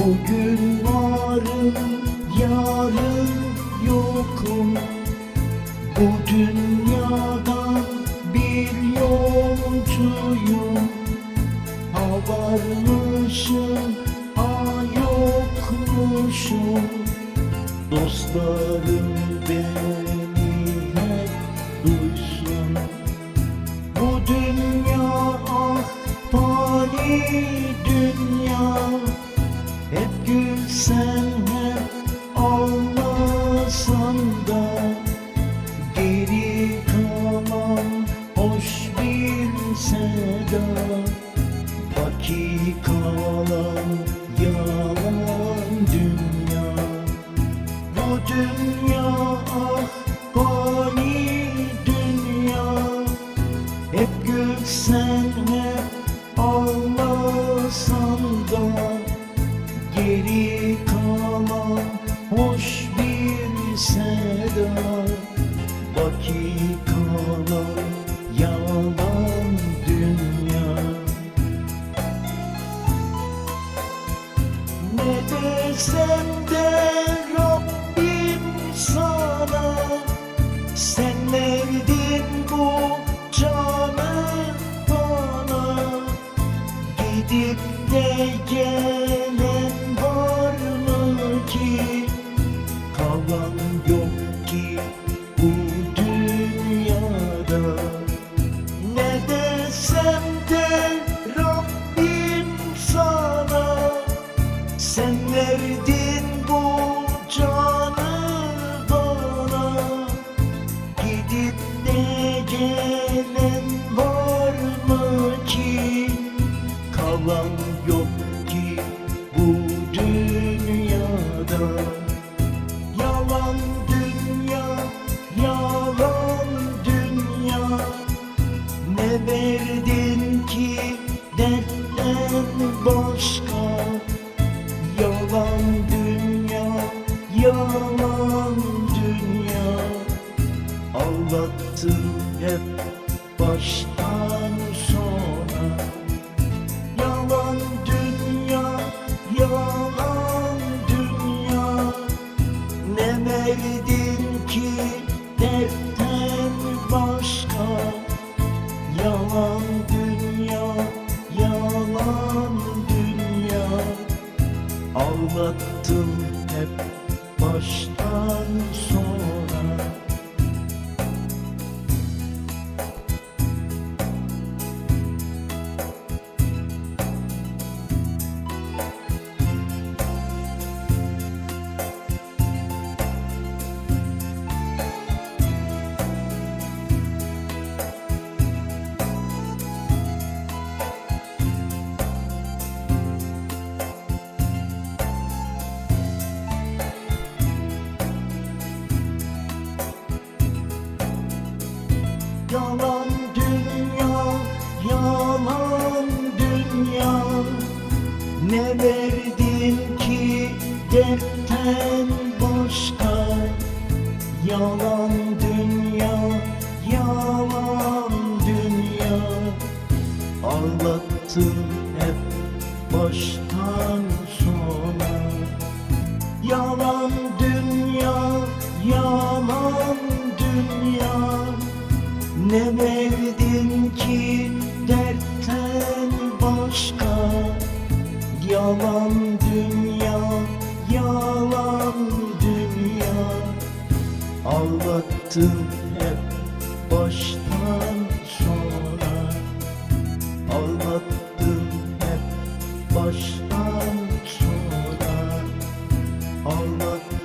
Bugün varım, yarın yokum. Bu dünyadan bir yolcuyum. Ha varmışım, ha yokmuşum. Dostlarım beni hep duysun. Bu dünya ah fani dünya ağlasan da Geri kalan hoş bir seda Baki desem de Rabbim sana. Sen verdin bu canı bana? Gidip de gelen gelen var mı ki? Kalan yok ki bu dünyada. Yalan dünya, yalan dünya. Ne verdin ki dertten başka? Yalan dünya, yalan dünya. Ağlattın hep baştan sona. Yalan dünya, yalan dünya. Ne verdin ki dertten başka? Yalan dünya, yalan dünya. Ağlattın hep baştan sonra Yalan dünya, yalan dünya. Ne verdin ki dertten başka? Yalan dünya, yalan dünya. Ağlattın hep baştan Yalan dünya, yalan dünya. Ağlattın hep baştan sona. Ağlattın hep baştan sona. Ağlattın